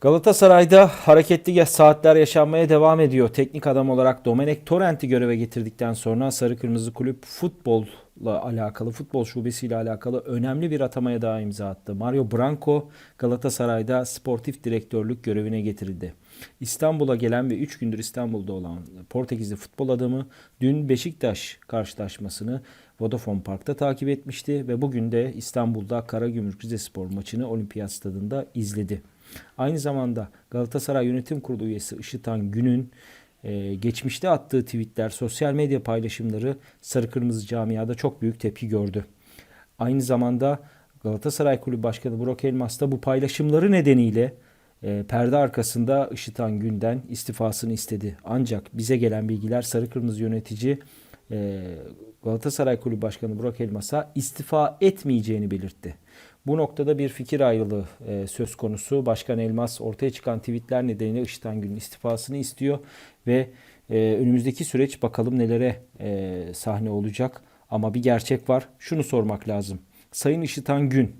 Galatasaray'da hareketli saatler yaşanmaya devam ediyor. Teknik adam olarak Domenek Torrent'i göreve getirdikten sonra Sarı Kırmızı Kulüp futbolla alakalı, futbol şubesiyle alakalı önemli bir atamaya daha imza attı. Mario Branco Galatasaray'da sportif direktörlük görevine getirildi. İstanbul'a gelen ve 3 gündür İstanbul'da olan Portekizli futbol adamı dün Beşiktaş karşılaşmasını Vodafone Park'ta takip etmişti ve bugün de İstanbul'da Karagümrük Rizespor maçını Olimpiyat Stadında izledi. Aynı zamanda Galatasaray Yönetim Kurulu üyesi Işıtan Gün'ün e, geçmişte attığı tweetler, sosyal medya paylaşımları Sarı Kırmızı camiada çok büyük tepki gördü. Aynı zamanda Galatasaray Kulübü Başkanı Burak Elmas da bu paylaşımları nedeniyle e, perde arkasında Işıtan Gün'den istifasını istedi. Ancak bize gelen bilgiler Sarı Kırmızı yönetici e, Galatasaray Kulübü Başkanı Burak Elmas'a istifa etmeyeceğini belirtti. Bu noktada bir fikir ayrılığı e, söz konusu. Başkan Elmas ortaya çıkan tweetler nedeniyle Işıtan Gün'ün istifasını istiyor ve e, önümüzdeki süreç bakalım nelere e, sahne olacak. Ama bir gerçek var. Şunu sormak lazım. Sayın Işıtan Gün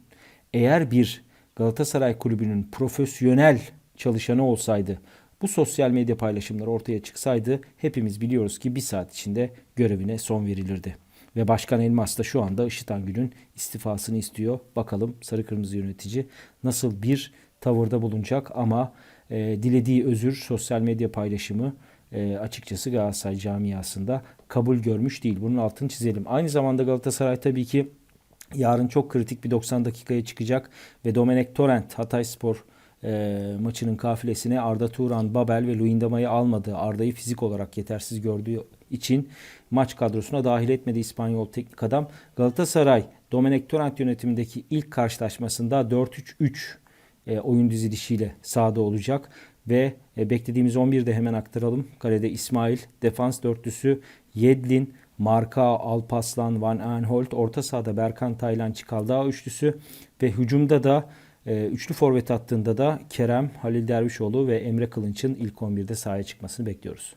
eğer bir Galatasaray Kulübü'nün profesyonel çalışanı olsaydı bu sosyal medya paylaşımları ortaya çıksaydı hepimiz biliyoruz ki bir saat içinde görevine son verilirdi. Ve Başkan Elmas da şu anda Işıtan Gül'ün istifasını istiyor. Bakalım Sarı Kırmızı yönetici nasıl bir tavırda bulunacak ama e, dilediği özür sosyal medya paylaşımı e, açıkçası Galatasaray camiasında kabul görmüş değil. Bunun altını çizelim. Aynı zamanda Galatasaray tabii ki yarın çok kritik bir 90 dakikaya çıkacak ve Domenek Torrent Hatayspor e, maçının kafilesine Arda Turan, Babel ve Luindama'yı almadı. Arda'yı fizik olarak yetersiz gördüğü için maç kadrosuna dahil etmedi İspanyol teknik adam. Galatasaray Domenek Torrent yönetimindeki ilk karşılaşmasında 4-3-3 e, oyun dizilişiyle sahada olacak ve e, beklediğimiz 11'de hemen aktaralım. Kalede İsmail, defans dörtlüsü Yedlin, Marka, Alpaslan, Van Aanholt, orta sahada Berkan Taylan, Çikaldağ üçlüsü ve hücumda da üçlü forvet hattında da Kerem, Halil Dervişoğlu ve Emre Kılınç'ın ilk 11'de sahaya çıkmasını bekliyoruz.